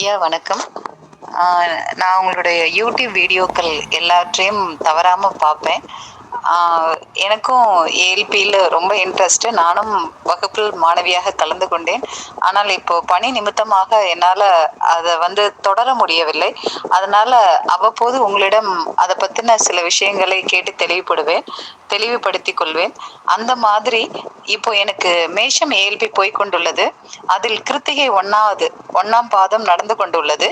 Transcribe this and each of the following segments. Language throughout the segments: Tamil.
ஐயா வணக்கம். நான் உங்களுடைய யூடியூப் வீடியோக்கள் எல்லாற்றையும் தவறாமல் பார்ப்பேன். எனக்கும் ஏஎல்பியில் ரொம்ப இன்ட்ரெஸ்ட்டு நானும் வகுப்பில் மாணவியாக கலந்து கொண்டேன். ஆனால் இப்போ பணி நிமித்தமாக என்னால் அதை வந்து தொடர முடியவில்லை. அதனால் அவ்வப்போது உங்களிடம் அதை பற்றின சில விஷயங்களை கேட்டு தெளிவுபடுவேன் தெளிவுபடுத்திக் கொள்வேன். அந்த மாதிரி இப்போ எனக்கு மேஷம் ஏஎல்பி போய் கொண்டுள்ளது. அதில் கிருத்திகை ஒன்னாவது ஒன்னாம் பாதம் நடந்து கொண்டுள்ளது.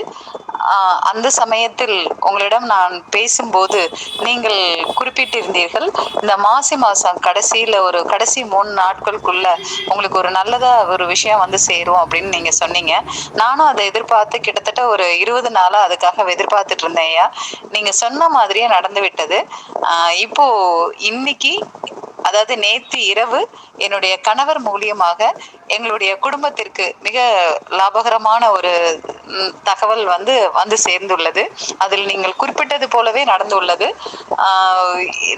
அந்த சமயத்தில் உங்களிடம் நான் பேசும்போது நீங்கள் குறிப்பிட்டிருந்தீர்கள் இந்த மாசி மாசம் கடைசியில ஒரு கடைசி மூணு நாட்களுக்குள்ள உங்களுக்கு ஒரு நல்லதா ஒரு விஷயம் வந்து சேரும் அப்படின்னு நீங்க சொன்னீங்க. நானும் அதை எதிர்பார்த்து கிட்டத்தட்ட ஒரு இருபது நாளா அதுக்காக எதிர்பார்த்துட்டு இருந்தேன் ஐயா. நீங்க சொன்ன மாதிரியே நடந்து விட்டது. இப்போ இன்னைக்கு அதாவது நேற்று இரவு என்னுடைய கணவர் மூலியமாக எங்களுடைய குடும்பத்திற்கு மிக லாபகரமான ஒரு தகவல் வந்து வந்து சேர்ந்துள்ளது. அதில் நீங்கள் குறிப்பிட்டது போலவே நடந்துள்ளது.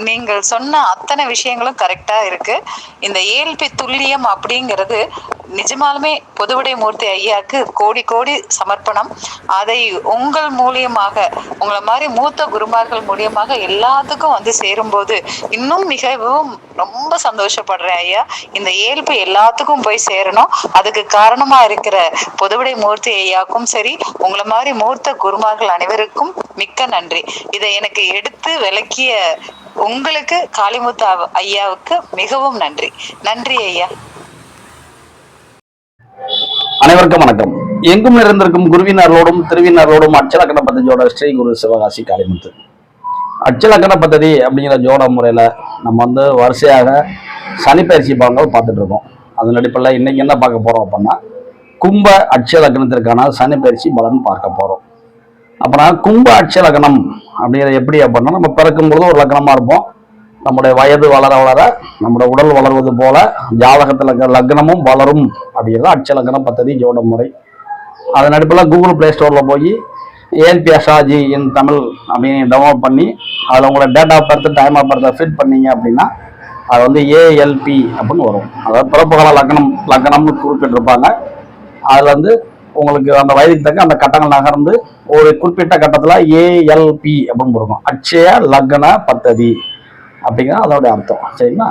நீங்கள் சொன்ன அத்தனை விஷயங்களும் கரெக்டாக இருக்கு. இந்த ஏஎல்பி துல்லியம் அப்படிங்கிறது நிஜமாலுமே பொதுவுடை மூர்த்தி ஐயாக்கு கோடி கோடி சமர்ப்பணம். அதை உங்கள் மூலியமாக உங்களை மாதிரி மூத்த குருமார்கள் மூலியமாக எல்லாத்துக்கும் வந்து சேரும்போது இன்னும் மிகவும் ரொம்ப சந்தோஷப்படுறேன் ஐயா. இந்த இயல்பு எல்லாத்துக்கும் போய் சேரணும். அதுக்கு காரணமா இருக்கிற பொதுவுடை மூர்த்தி ஐயாக்கும் சரி சரி உங்களை மாதிரி மூர்த்த குருமார்கள் அனைவருக்கும் மிக்க நன்றி. இதை எனக்கு எடுத்து விளக்கிய உங்களுக்கு காளிமுத்து ஐயாவுக்கு மிகவும் நன்றி. நன்றி ஐயா. அனைவருக்கும் வணக்கம். எங்கும் நிறைந்திருக்கும் குருவினர்களோடும் திருவினர்களோடும் அச்சலக்கண பத்தஞ்சோட ஸ்ரீ குரு சிவகாசி காளிமுத்து. அச்சலக்கண பத்ததி அப்படிங்கிற ஜோட முறையில் நம்ம வந்து வரிசையாக சனிப்பயிற்சி படங்கள் பார்த்துட்டு இருக்கோம். அதன் அடிப்படையில் இன்னைக்கு என்ன பார்க்க போகிறோம் அப்படின்னா கும்ப அட்சய லக்னத்திற்கான சனி பயிற்சி பலன் பார்க்க போறோம். அப்புறம் கும்ப அட்சய லக்னம் அப்படிங்கிறது எப்படி அப்படின்னா நம்ம பிறக்கும் பொழுது ஒரு லக்னமா இருப்போம். நம்முடைய வயது வளர வளர நம்முடைய உடல் வளர்வது போல ஜாதகத்தில் லக்னமும் வளரும் அப்படிங்கிறது அட்சய லக்னம் பத்ததி ஜோட முறை. அதன் அடிப்பில் கூகுள் ப்ளே ஸ்டோரில் போய் ஏஎல்பி அஷாஜி இன் தமிழ் அப்படின்னு டவுன்லோட் பண்ணி அதில் உங்களோட date of birth time of பர்த்தை fit பண்ணீங்க அப்படின்னா அது வந்து ஏஎல்பி அப்படின்னு வரும். அதாவது பிறப்புகால லக்னம் லக்னம்னு குறிப்பிட்டிருப்பாங்க. அதில் வந்து உங்களுக்கு அந்த வயதுக்கு தக்க அந்த கட்டங்கள் நகர்ந்து ஒரு குறிப்பிட்ட கட்டத்தில் ஏஎல்பி அப்படின்னு கொடுக்கும். அட்சய லக்ன பத்ததி அப்படிங்கிற அதோடைய அர்த்தம். சரிங்களா?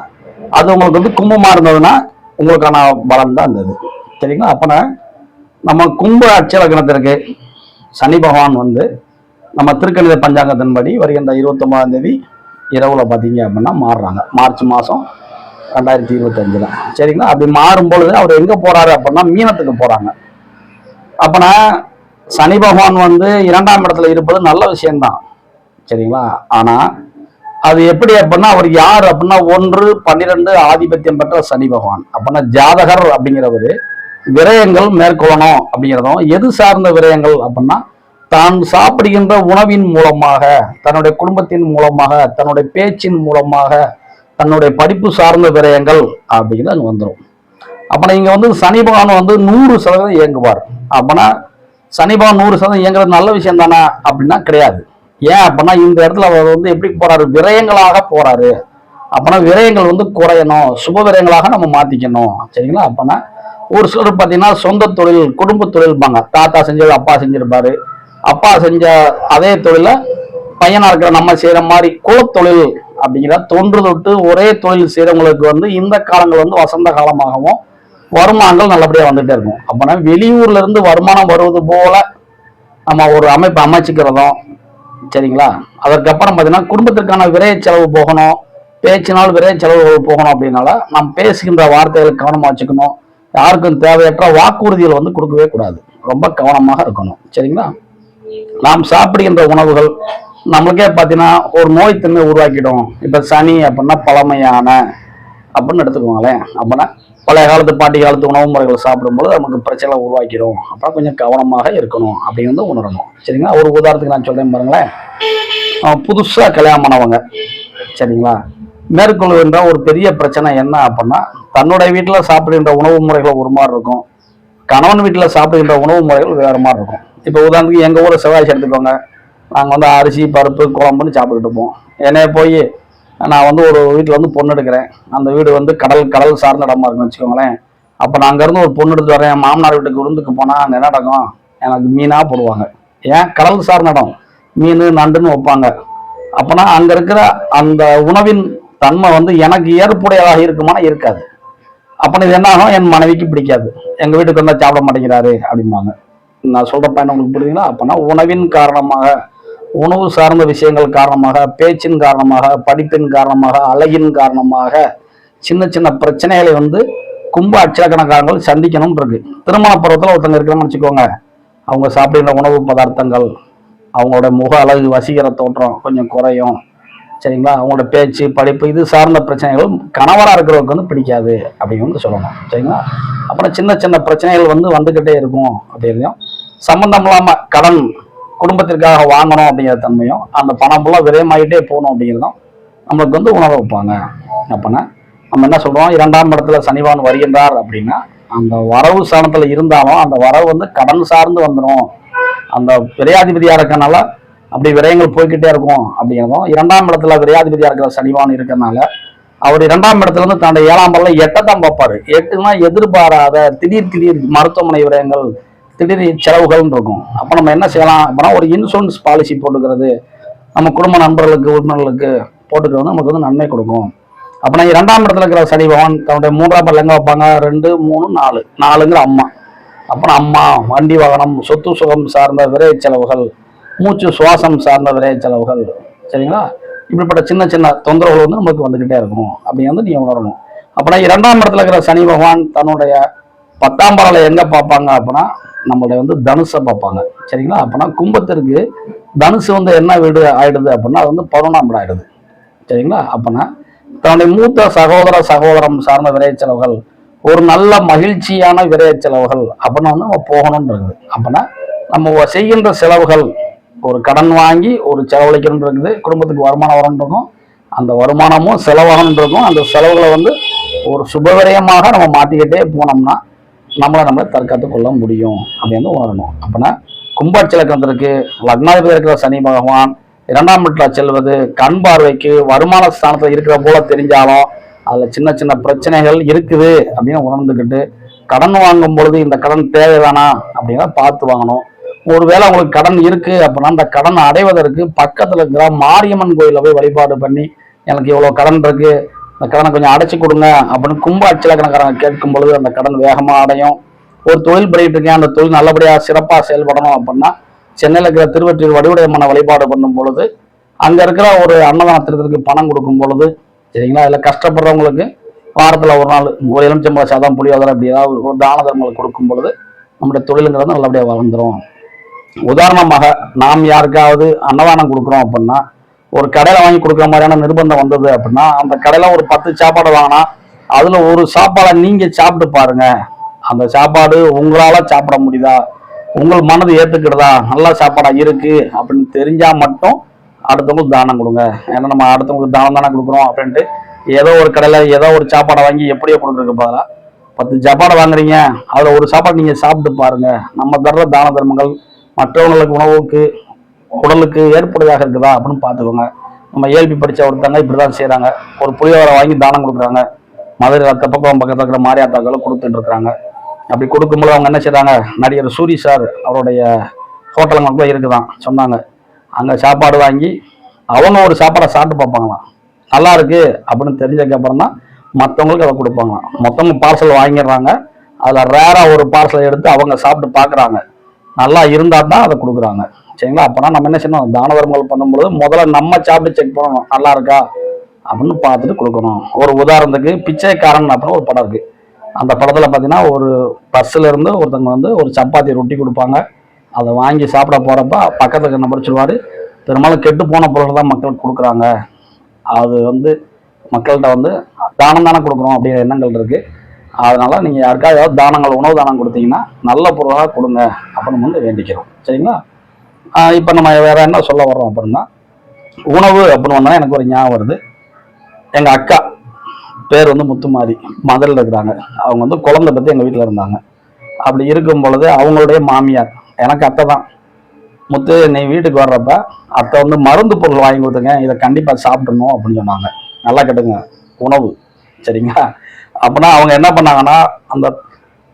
அது உங்களுக்கு வந்து கும்பமாக இருந்ததுன்னா உங்களுக்கான பலன் தான் இருந்தது. சரிங்களா? அப்போனா நம்ம கும்ப அட்சய லக்னத்திற்கு சனி பகவான் வந்து நம்ம திருக்கணித பஞ்சாங்கத்தின்படி வருகின்ற இருபத்தொம்பதாம் தேதி இரவில் பார்த்தீங்க அப்படின்னா மாறுறாங்க. மார்ச் மாதம் ரெண்டாயிரத்தி இருபத்தஞ்சில். சரிங்களா? அப்படி மாறும் பொழுது அவர் எங்கே போறாரு அப்படின்னா மீனத்துக்கு போகிறாங்க அப்பனா சனி பகவான் வந்து இரண்டாம் இடத்துல இருப்பது நல்ல விஷயம்தான். சரிங்களா? ஆனால் அது எப்படி அப்படின்னா அவர் யார் அப்படின்னா ஒன்று பன்னிரெண்டு ஆதிபத்தியம் பெற்ற சனி பகவான். அப்படின்னா ஜாதகர் அப்படிங்கிறவர் விரயங்கள் மேற்கொள்ளணும் அப்படிங்கிறதும் எது சார்ந்த விரயங்கள் அப்படின்னா தான் சாப்பிடுகின்ற உணவின் மூலமாக தன்னுடைய குடும்பத்தின் மூலமாக தன்னுடைய பேச்சின் மூலமாக தன்னுடைய படிப்பு சார்ந்த விரயங்கள் அப்படிங்கிறது அங்கே வந்துடும் அப்போ நீங்கள் வந்து சனி பகவான் வந்து நூறு சதவீதம் இயங்குவார். அப்போனா சனி பகவான் நூறு சதவீதம் இயங்குறது நல்ல விஷயம் தானே? அப்படின்னா கிடையாது. ஏன் அப்படின்னா இந்த இடத்துல அவர் வந்து எப்படி போறாரு? விரயங்களாக போறாரு. அப்போனா விரயங்கள் வந்து குறையணும். சுப விரயங்களாக நம்ம மாத்திக்கணும். சரிங்களா? அப்போனா ஒரு சிலர் பார்த்தீங்கன்னா சொந்த தொழில் குடும்ப தொழில்பாங்க தாத்தா செஞ்சது அப்பா செஞ்சிருப்பாரு. அப்பா செஞ்ச அதே தொழிலை பையனா இருக்கிற நம்ம செய்யற மாதிரி குலத்தொழில் அப்படிங்கிற தொன்று தொட்டு ஒரே தொழில் செய்கிறவங்களுக்கு வந்து இந்த காலங்கள் வந்து வசந்த காலமாகவும் வருமானங்கள் நல்லபடியாக வந்துட்டே இருக்கும். அப்போனா வெளியூர்ல இருந்து வருமானம் வருவது போல நம்ம ஒரு அமைப்பு அமைச்சுக்கிறதும் சரிங்களா? அதற்கப்புறம் பார்த்தீங்கன்னா குடும்பத்திற்கான விரைய செலவு போகணும் பேச்சினால் விரைய செலவு போகணும் அப்படின்னால நாம் பேசுகின்ற வார்த்தைகளை கவனமாக வச்சுக்கணும். யாருக்கும் தேவையற்ற வாக்குறுதிகள் வந்து கொடுக்கவே கூடாது. ரொம்ப கவனமாக இருக்கணும் சரிங்களா? நாம் சாப்பிடுகின்ற உணவுகள் நம்மளுக்கே பார்த்தீங்கன்னா ஒரு நோய் தன்மை உருவாக்கிடும். இப்போ சனி அப்படின்னா பழமையான அப்படின்னு எடுத்துக்கோங்களேன். அப்படின்னா பழைய காலத்து பாட்டி காலத்து உணவு முறைகள் சாப்பிடும்போது நமக்கு பிரச்சனை உருவாக்கிடும். அப்புறம் கொஞ்சம் கவனமாக இருக்கணும் அப்படின்னு வந்து உணரணும். சரிங்களா? ஒரு உதாரணத்துக்கு நான் சொல்கிறேன் பாருங்களேன். புதுசாக கல்யாணம் பண்ணவங்க. சரிங்களா? மேற்கொள்கின்ற ஒரு பெரிய பிரச்சனை என்ன அப்படின்னா தன்னுடைய வீட்டில் சாப்பிடுகின்ற உணவு முறைகள் ஒரு மாதிரி இருக்கும். கணவன் வீட்டில் சாப்பிடுகின்ற உணவு முறைகள் வேறு மாதிரி இருக்கும். இப்போ உதாரணத்துக்கு எங்கள் ஊரை செவ்வாய்ச்சி எடுத்துக்கோங்க. நாங்கள் வந்து அரிசி பருப்பு குழம்புன்னு சாப்பிட்டுட்டு போவோம் என்னைய போய் நான் வந்து ஒரு வீட்டில் வந்து பொண்ணு எடுக்கிறேன். அந்த வீடு வந்து கடல் கடல் சார்ந்த இடமா இருக்குன்னு வச்சுக்கோங்களேன். அப்போ நான் அங்கேருந்து ஒரு பொண்ணு எடுத்து வரேன். மாமனார் வீட்டுக்கு விருந்துக்கு போனால் அங்கே என்ன நடக்கும்? எனக்கு மீனாக போடுவாங்க. ஏன்? கடல் சார்ந்த இடம். மீன் நண்டுன்னு வைப்பாங்க. அப்போனா அங்கே இருக்கிற அந்த உணவின் தன்மை வந்து எனக்கு ஏற்புடையதாக இருக்குமானா இருக்காது. அப்போ இது என்ன ஆகும்? என் மனைவிக்கு பிடிக்காது. எங்கள் வீட்டுக்கு வந்தால் சாப்பிட மாட்டேங்கிறாரு அப்படிம்பாங்க. நான் சொல்கிற பயணம் உங்களுக்கு புரியுதுங்களா? அப்போனா உணவின் காரணமாக உணவு சார்ந்த விஷயங்கள் காரணமாக பேச்சின் காரணமாக படிப்பின் காரணமாக அழகின் காரணமாக சின்ன சின்ன பிரச்சனைகளை வந்து கும்ப அச்சலக்கணக்காரங்கள் சந்திக்கணும் இருக்கு திருமண பருவத்தில் ஒருத்தங்க இருக்கிறாங்கன்னு வச்சுக்கோங்க. அவங்க சாப்பிடுகிற உணவு பதார்த்தங்கள் அவங்களோட முக அழகு வசீகர தோற்றம் கொஞ்சம் குறையும். சரிங்களா? அவங்களோட பேச்சு படிப்பு இது சார்ந்த பிரச்சனைகள் கணவராக இருக்கிறவருக்கு வந்து பிடிக்காது அப்படின்னு வந்து சொல்லணும். சரிங்களா? அப்புறம் சின்ன சின்ன பிரச்சனைகள் வந்து வந்துக்கிட்டே இருக்கும் அப்படிங்கிறதையும் சம்மந்தம் இல்லாமல் கடன் குடும்பத்திற்காக வாங்கணும் அப்படிங்கிற தன்மையும் அந்த பணம் ஃபுல்லாக விரயமாகிட்டே போகணும் அப்படிங்கிறதும் நம்மளுக்கு வந்து உணர வைப்பாங்க. அப்படின்னா நம்ம என்ன சொல்றோம்? இரண்டாம் இடத்துல சனிவான் வருகின்றார் அப்படின்னா அந்த வரவு ஸ்தானத்துல இருந்தாலும் அந்த வரவு வந்து கடன் சார்ந்து வந்துடும் அந்த விரையாதிபதியா இருக்கனால அப்படி விரயங்கள் போய்கிட்டே இருக்கும் அப்படிங்கிறதும் இரண்டாம் இடத்துல விரையாதிபதியா இருக்கிற சனிவான் இருக்கனால அவர் இரண்டாம் இடத்துல இருந்து தன்னுடைய ஏழாம் பல்ல எட்டை தான் பார்ப்பாரு. எட்டுனா எதிர்பாராத திடீர் திடீர் மருத்துவமனை விரயங்கள் திடீர் செலவுகள்னு இருக்கும் அப்போ நம்ம என்ன செய்யலாம்? அப்படின்னா ஒரு இன்சூரன்ஸ் பாலிசி போட்டுக்கிறது. நம்ம குடும்ப நண்பர்களுக்கு உறுப்பினர்களுக்கு போட்டுக்கிறது நமக்கு வந்து நன்மை கொடுக்கும். அப்பனா இரண்டாம் இடத்துல இருக்கிற சனி பகவான் தன்னுடைய மூன்றாம் பல்ல எங்க வைப்பாங்க? ரெண்டு மூணு நாலு. நாலுங்கிற அம்மா. அப்புறம் அம்மா வண்டி வாகனம் சொத்து சுகம் சார்ந்த விரை செலவுகள் மூச்சு சுவாசம் சார்ந்த விரை செலவுகள். சரிங்களா? இப்படிப்பட்ட சின்ன சின்ன தொந்தரவுகள் வந்து நமக்கு வந்துகிட்டே இருக்கும். அப்படி வந்து நீ உணரணும். அப்படின்னா இரண்டாம் இடத்துல இருக்கிற சனி பகவான் தன்னுடைய பத்தாம் பரலை எங்க பார்ப்பாங்க அப்படின்னா நம்மளுடைய வந்து தனுசை பார்ப்பாங்க. சரிங்களா? அப்படின்னா கும்பத்திற்கு தனுசு வந்து என்ன வீடு ஆயிடுது அப்படின்னா அது வந்து பதினொன்றாம் வீடு ஆயிடுது. சரிங்களா? அப்படின்னா தன்னுடைய மூத்த சகோதர சகோதரம் சார்ந்த விரைய செலவுகள் ஒரு நல்ல மகிழ்ச்சியான விரைய செலவுகள் அப்படின்னா வந்து நம்ம போகணும்னு இருக்குது நம்ம செய்கின்ற செலவுகள் ஒரு கடன் வாங்கி ஒரு செலவழிக்கணும் இருக்குது குடும்பத்துக்கு வருமானம் வரணும் இருக்கும் அந்த வருமானமும் செலவாகணும் இருக்கும் அந்த செலவுகளை வந்து ஒரு சுபவிரயமாக நம்ம மாற்றிக்கிட்டே போனோம்னா நம்மளை நம்மளை தற்காத்து கொள்ள முடியும் அப்படின்னு உணரணும். அப்பனா கும்பாட்சலக்கணத்திற்கு லக்னாதிபதி இருக்கிற சனி பகவான் இரண்டாம் வீட்டுல செல்வது கண் பார்வைக்கு வருமான ஸ்தானத்தில் இருக்கிற போல தெரிஞ்சாலும் அதில் சின்ன சின்ன பிரச்சனைகள் இருக்குது அப்படின்னு உணர்ந்துக்கிட்டு கடன் வாங்கும் பொழுது இந்த கடன் தேவைதானா அப்படின்னா பார்த்து வாங்கணும். ஒருவேளை உங்களுக்கு கடன் இருக்கு அப்படின்னா அந்த கடன் அடைவதற்கு பக்கத்தில் இருக்கிற மாரியம்மன் கோயிலில் போய் வழிபாடு பண்ணி எனக்கு இவ்வளோ கடன் இருக்குது இந்த கடனை கொஞ்சம் அடைச்சு கொடுங்க அப்படின்னு கும்ப அச்சலக்கணக்காரங்க கேட்கும் பொழுது அந்த கடன் வேகமா அடையும். ஒரு தொழில் பண்ணிட்டு இருக்கேன். அந்த தொழில் நல்லபடியா சிறப்பா செயல்படணும் அப்படின்னா சென்னையில் இருக்கிற திருவற்றியூர் வடிவுடையம்மனை வழிபாடு பண்ணும் பொழுது அங்க இருக்கிற ஒரு அன்னதானத்திற்கு பணம் கொடுக்கும் பொழுது சரிங்களா? அதில் கஷ்டப்படுறவங்களுக்கு வாரத்தில் ஒரு நாள் ஒரு எலுமிச்சம்பழ சாதம் புளியோதரை அப்படி ஏதாவது ஒரு தான தர்மங்கள் கொடுக்கும் பொழுது நம்முடைய தொழிலுங்கிறது நல்லபடியாக வளர்ந்துரும். உதாரணமாக நாம் யாருக்காவது அன்னதானம் கொடுக்குறோம் அப்படின்னா ஒரு கடையில வாங்கி கொடுக்குற மாதிரியான நிர்பந்தம் வந்தது அப்படின்னா அந்த கடையில ஒரு பத்து சாப்பாடு வாங்கினா அதுல ஒரு சாப்பாடை நீங்க சாப்பிட்டு பாருங்க. அந்த சாப்பாடு உங்களால சாப்பிட முடியுதா? உங்கள் மனது ஏற்றுக்கிறதா நல்ல சாப்பாடா இருக்கு அப்படின்னு தெரிஞ்சா மட்டும் அடுத்தவங்களுக்கு தானம் கொடுங்க. ஏன்னா நம்ம அடுத்தவங்களுக்கு தானம் தானே கொடுக்குறோம் அப்படின்ட்டு ஏதோ ஒரு கடையில ஏதோ ஒரு சாப்பாடை வாங்கி எப்படியோ கொடுக்குறதுக்கு பதிலாக பத்து சாப்பாடை வாங்குறீங்க. அதுல ஒரு சாப்பாடு நீங்க சாப்பிட்டு பாருங்க. நம்ம தர்ற தான தர்மங்கள் மற்றவங்களுக்கு உணவுக்கு உடலுக்கு ஏற்புடையதாக இருக்குதா அப்படின்னு பார்த்துக்கோங்க. நம்ம ஏழ்பி படித்த ஒருத்தங்க இப்படிதான் செய்கிறாங்க ஒரு புளியோரை வாங்கி தானம் கொடுக்குறாங்க. மதுரை அத்த பக்கம் பக்கத்தில் இருக்கிற மாரியாத்தாக்களும் கொடுத்துட்டு இருக்கிறாங்க அப்படி கொடுக்கும்போது அவங்க என்ன செய்கிறாங்க நடிகர் சூரி சார் அவருடைய ஹோட்டலுங்க கூட இருக்குதான் சொன்னாங்க. அங்கே சாப்பாடு வாங்கி அவங்க ஒரு சாப்பாடை சாப்பிட்டு பார்ப்பாங்களாம். நல்லா இருக்கு அப்படின்னு தெரிஞ்சதுக்கு அப்புறம் தான் மற்றவங்களுக்கு அதை கொடுப்பாங்களாம். மொத்தமாக பார்சல் வாங்கிடுறாங்க. அதில் ரேராக ஒரு பார்சல் எடுத்து அவங்க சாப்பிட்டு பார்க்குறாங்க. நல்லா இருந்தால் தான் அதை கொடுக்குறாங்க. சரிங்களா? அப்போனா நம்ம என்ன செய்யணும்? தான தர்மங்கள் பண்ணும்போது முதல்ல நம்ம சாப்பிட்டு செக் பண்ணணும். நல்லா இருக்கா? அப்படின்னு பார்த்துட்டு கொடுக்கணும். ஒரு உதாரணத்துக்கு பிச்சைக்காரன் அப்படின்னு ஒரு படம் இருக்கு. அந்த படத்துல பார்த்தீங்கன்னா ஒரு பஸ்ஸில் இருந்து ஒருத்தவங்க வந்து ஒரு சப்பாத்தி ரொட்டி கொடுப்பாங்க. அதை வாங்கி சாப்பிட போறப்ப பக்கத்துக்கு இருக்க நபர் பெரும்பாலும் கெட்டு போன பொருள் தான் மக்களுக்கு கொடுக்குறாங்க. அது வந்து மக்கள்கிட்ட வந்து தானம் தானே கொடுக்குறோம் அப்படிங்கிற எண்ணங்கள் இருக்கு. அதனால நீங்க யாருக்காவது ஏதாவது தானங்கள் உணவு தானம் கொடுத்தீங்கன்னா நல்ல பொருளாக கொடுங்க அப்படின்னு வந்து வேண்டிக்கிறோம். சரிங்களா? இப்போ நம்ம வேற என்ன சொல்ல வர்றோம் அப்படின்னா உணவு அப்படின்னு வந்தால் எனக்கு ஒரு ஞாபகம் வருது. எங்கள் அக்கா பேர் வந்து முத்துமாரி மதுரையில் இருக்கிறாங்க. அவங்க வந்து குழந்தை பற்றி எங்கள் வீட்டில் இருந்தாங்க. அப்படி இருக்கும் பொழுது அவங்களுடைய மாமியார் எனக்கு அத்தை தான். முத்து நீ வீட்டுக்கு வர்றப்ப அத்தை வந்து மருந்து பொருள் வாங்கி கொடுத்துங்க இதை கண்டிப்பாக சாப்பிடணும் அப்படின்னு சொன்னாங்க. நல்லா கேட்டுங்க உணவு சரிங்களா? அப்படின்னா அவங்க என்ன பண்ணாங்கன்னா அந்த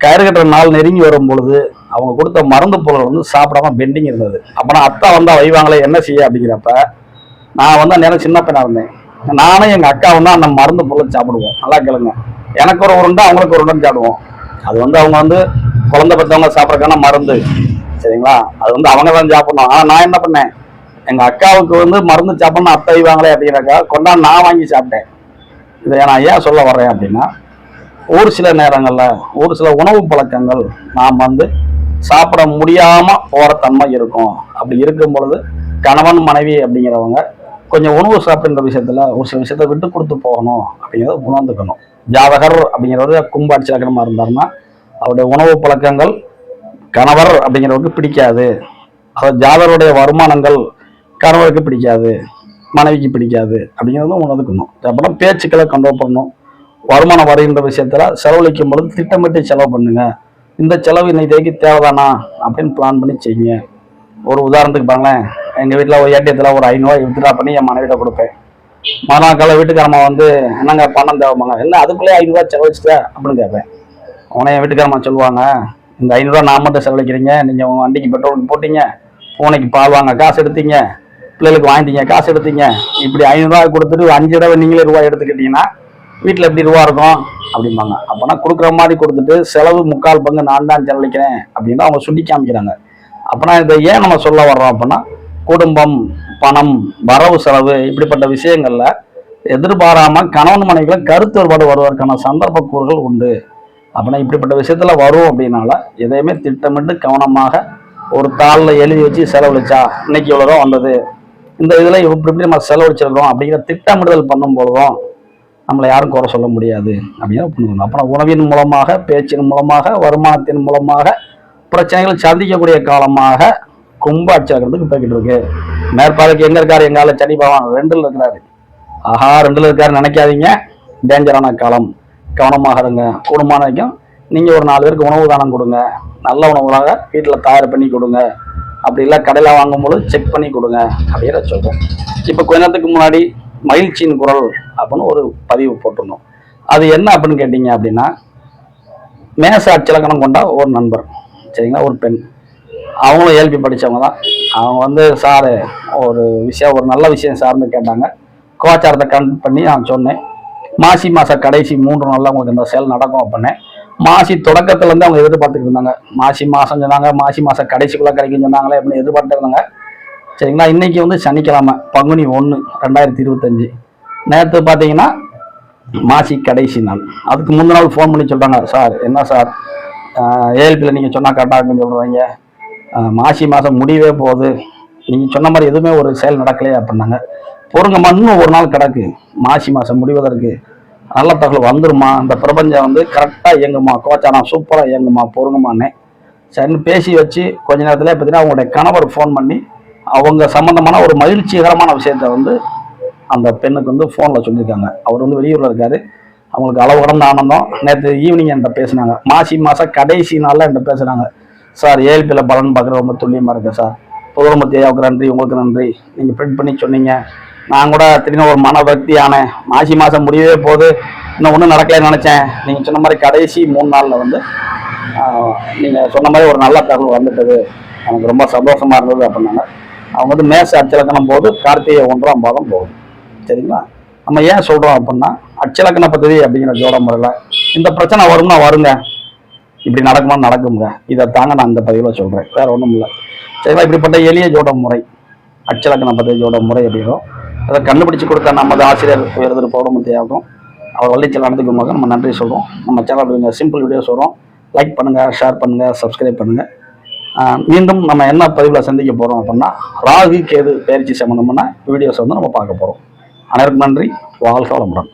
கயிறு கட்டுற நாள் நெருங்கி வரும் பொழுது அவங்க கொடுத்த மருந்து பொருள் வந்து சாப்பிடாம பெண்டிங் இருந்தது. அப்போ அத்தா வந்தால் வைவாங்களே என்ன செய்ய அப்படிங்கிறப்ப நான் வந்து நேரம் சின்ன பையனாக இருந்தேன். நானும் எங்கள் அக்காவும் தான் அந்த மருந்து பொருளை சாப்பிடுவோம். நல்லா கேளுங்க. எனக்கு ஒரு உருண்டை அவங்களுக்கு ஒரு உருண்டை சாப்பிடுவோம். அது வந்து அவங்க வந்து குழந்தை பெற்றவங்க சாப்பிட்றதுக்கான மருந்து. சரிங்களா? அது வந்து அவங்க தான் சாப்பிடணும். ஆனால் நான் என்ன பண்ணேன்? எங்கள் அக்காவுக்கு வந்து மருந்து சாப்பிடணும் அத்தை வைவாங்களே அப்படிங்கிறக்கா கொண்டாந்து நான் வாங்கி சாப்பிட்டேன். இதை நான் ஏன் சொல்ல வர்றேன் அப்படின்னா ஒரு சில நேரங்களில் ஒரு சில உணவு பழக்கங்கள் நாம் வந்து சாப்பிட முடியாமல் போகிற தன்மை இருக்கும். அப்படி இருக்கும் பொழுது கணவன் மனைவி அப்படிங்கிறவங்க கொஞ்சம் உணவு சாப்பிடுற விஷயத்தில் ஒரு சில விஷயத்த விட்டு கொடுத்து போகணும் அப்படிங்கிறத உணர்ந்துக்கணும். ஜாதகர் அப்படிங்கிறவர் கும்பாட்சி லக்னமாக இருந்தாருன்னா அவருடைய உணவு பழக்கங்கள் கணவர் அப்படிங்கிறவருக்கு பிடிக்காது. அதாவது ஜாதகருடைய வருமானங்கள் கணவருக்கு பிடிக்காது மனைவிக்கு பிடிக்காது அப்படிங்கிறதும் உணர்ந்துக்கணும். அப்புறம் பேச்சுக்களை கண்ட்ரோல் பண்ணணும். வருமானம் வருகின்ற விஷயத்துல செலவழிக்கும் பொழுது திட்டமிட்டு செலவு பண்ணுங்க. இந்த செலவு இன்னைக்கு தேதிக்கு தேவைதானா அப்படின்னு பிளான் பண்ணி செய்யுங்க. ஒரு உதாரணத்துக்கு பாருங்களேன். எங்கள் வீட்டில் ஒரு ஏடிஎத்தில் ஒரு ஐநூறுவா வித்ட்ரா பண்ணி என் மனைவிட்ட கொடுப்பேன். மறுநாள் காலை வீட்டுக்காரம்மா வந்து என்னங்க பணம் தேவைப்பாங்க என்ன அதுக்குள்ளே ஐநூறுரூவா செலவழிச்சிட்ட? அப்படின்னு கேட்பேன். உடனே என் வீட்டுக்காரம்மா சொல்லுவாங்க இந்த ஐநூறுரூவா நான் மட்டும் செலவழிக்கிறீங்க. நீங்கள் உங்கள் வண்டிக்கு பெட்ரோலுக்கு போட்டீங்க. பூனைக்கு பால் வாங்க காசு எடுத்தீங்க. பிள்ளைகளுக்கு வாங்கிட்டீங்க காசு எடுத்தீங்க. இப்படி ஐநூறுரூவா கொடுத்துட்டு அஞ்சு தடவை நீங்களே ரூபாய் எடுத்துக்கிட்டீங்கன்னா வீட்டில் எப்படி ரூபா இருக்கும்? அப்படிம்பாங்க. அப்போனா கொடுக்குற மாதிரி கொடுத்துட்டு செலவு முக்கால் பங்கு நான் தான் செலவழிக்கிறேன் அப்படின்னு அவங்க சுட்டி காமிக்கிறாங்க. அப்போனா இதை ஏன் நம்ம சொல்ல வர்றோம் அப்படின்னா குடும்பம் பணம் வரவு செலவு இப்படிப்பட்ட விஷயங்களில் எதிர்பாராம கணவன் மனைவிகளை கருத்து வேறுபாடு வருவதற்கான சந்தர்ப்ப கூறுகள் உண்டு. அப்படின்னா இப்படிப்பட்ட விஷயத்துல வரும் அப்படின்னால எதையுமே திட்டமிட்டு கவனமாக ஒரு தாளில் எழுதி வச்சு செலவழிச்சா இன்னைக்கு இவ்வளோதான் வந்தது. இந்த இதில் இப்படி இப்படி நம்ம செலவழிச்சிருக்கோம் அப்படிங்கிற திட்டமிடுதல் பண்ணும் பொழுதும் நம்மளை யாரும் குறை சொல்ல முடியாது அப்படின்னு புரிஞ்சுக்கணும். அப்புறம் உணவின் மூலமாக பேச்சின் மூலமாக வருமானத்தின் மூலமாக பிரச்சனைகள் சந்திக்கக்கூடிய காலமாக கும்ப அச்சாக்கிறதுக்கு போய்கிட்டு இருக்கு. மேற்பார்வைக்கு எங்க இருக்காரு? எங்கால சனி பகவான் ரெண்டுல இருக்கிறாரு. ஆஹா ரெண்டுல இருக்காரு நினைக்காதீங்க. டேஞ்சரான காலம். கவனமாக இருங்க. கூடுமான வரைக்கும் நீங்க ஒரு நாலு பேருக்கு உணவு தானம் கொடுங்க. நல்ல உணவுகளாக வீட்டில் தயார் பண்ணி கொடுங்க. அப்படி இல்லை கடையில் வாங்கும்போது செக் பண்ணி கொடுங்க. அப்படின்னு சொல்றோம் இப்போ கொஞ்ச நேரத்துக்கு முன்னாடி மகிழ்ச்சியின் குரல் அப்படின்னு ஒரு பதிவு போட்டிருந்தோம். அது என்ன அப்படின்னு கேட்டீங்க அப்படின்னா மேச அச்சலக்கணம் கொண்ட ஒரு நண்பர் சரிங்களா? ஒரு பெண். அவங்களும் ஏல்பி படித்தவங்க தான். அவங்க வந்து சார் ஒரு விஷயம் ஒரு நல்ல விஷயம் சார்ந்து கேட்டாங்க. கோச்சாரத்தை கனெக்ட் பண்ணி நான் சொன்னேன். மாசி மாத கடைசி மூன்று நாளில் உங்களுக்கு இந்த செயல் நடக்கும் அப்படின்னேன் மாசி தொடக்கத்துலேருந்து அவங்க எதிர்பார்த்துட்டு இருந்தாங்க. மாசி மாதம் சொன்னாங்க மாசி மாதம் கடைசிக்குள்ளே கிடைக்கும் சொன்னாங்களே அப்படின்னு எதிர்பார்த்துட்டு இருந்தாங்க. சரிங்களா? இன்னைக்கு வந்து சனிக்கிழமை பங்குனி ஒன்று ரெண்டாயிரத்தி இருபத்தஞ்சி. நேற்று பார்த்தீங்கன்னா மாசி கடைசி நாள். அதுக்கு முந்தின நாள் ஃபோன் பண்ணி சொல்கிறாங்க சார் என்ன சார்? ஏஎல்பியில் நீங்கள் சொன்னால் கரெக்டாக இருக்குன்னு சொல்கிறீங்க மாசி மாதம் முடியவே போகுது. நீங்கள் சொன்ன மாதிரி எதுவுமே ஒரு செயல் நடக்கலையே அப்படின்னாங்க. பொறுங்க இன்னும் ஒரு நாள் கிடக்கு. மாசி மாதம் முடிவதற்கு நல்ல தகவல் வந்துருமா? இந்த பிரபஞ்சம் வந்து கரெக்டாக இயங்குமா? கோச்சாரம் சூப்பராக இயங்குமா? பொறுங்கம்மான்னே சரின்னு பேசி வச்சு கொஞ்ச நேரத்தில் பார்த்தீங்கன்னா அவங்களுடைய கணவர் ஃபோன் பண்ணி அவங்க சம்மந்தமான ஒரு மகிழ்ச்சிகரமான விஷயத்த வந்து அந்த பெண்ணுக்கு வந்து ஃபோனில் சொல்லியிருக்காங்க. அவர் வந்து வெளியூரில் இருக்காரு. அவங்களுக்கு அளவு கடந்த ஆனந்தம். நேற்று ஈவினிங் என்கிட்ட பேசினாங்க. மாசி மாதம் கடைசி நாளில் என்கிட்ட பேசுகிறாங்க சார் ஏழ்பியில் பலன் பார்க்குற ரொம்ப துல்லியமாக இருக்கு சார். பொதுமத்தி ஐயாவுக்கு நன்றி உங்களுக்கு நன்றி. நீங்கள் பிரிண்ட் பண்ணி சொன்னீங்க. நான் கூட திடீர்னு ஒரு மனபக்தி ஆனேன். மாசி மாதம் முடியவே போகுது. இன்னும் ஒன்றும் நடக்கலன்னு நினச்சேன். நீங்கள் சொன்ன மாதிரி கடைசி மூணு நாளில் வந்து நீங்கள் சொன்ன மாதிரி ஒரு நல்ல தகவல் வந்துட்டது. எனக்கு ரொம்ப சந்தோஷமாக இருந்தது அப்படின்னாங்க. அவங்க வந்து மேச அச்சலக்கணம் போது கார்த்திகை ஒன்றாம் பாதம் போகும். சரிங்களா? நம்ம ஏன் சொல்கிறோம் அப்படின்னா அச்சலக்கண பத்ததி அப்படிங்கிற ஜோட முறையில் இந்த பிரச்சனை வரும்னா வருங்க. இப்படி நடக்குமா நடக்குங்க. இதை தாங்க நான் இந்த பதிவில் சொல்கிறேன் வேறு ஒன்றும் இல்லை. சரிங்களா? இப்படிப்பட்ட எளிய ஜோட முறை அச்சலக்கண பத்ததி ஜோட முறை அப்படிங்கிறோம் அதை கண்டுபிடிச்சு கொடுத்த நமது ஆசிரியர் உயர்திரு பௌர்ணமத்தியாகும் அவர் வள்ளிச்சல் நடந்துக்கு நம்ம நன்றி சொல்கிறோம் நம்ம சேனல் சிம்பிள் வீடியோஸ் வரும் லைக் பண்ணுங்கள் ஷேர் பண்ணுங்கள் சப்ஸ்கிரைப் பண்ணுங்கள் மீண்டும் நம்ம என்ன பதிவில் சந்திக்க போகிறோம் அப்படின்னா ராகு கேது பயிற்சி சம்மந்தமான வீடியோஸ் வந்து நம்ம பார்க்க போகிறோம் அனைவருக்கும் நன்றி. வாழ்க வளமுடன்.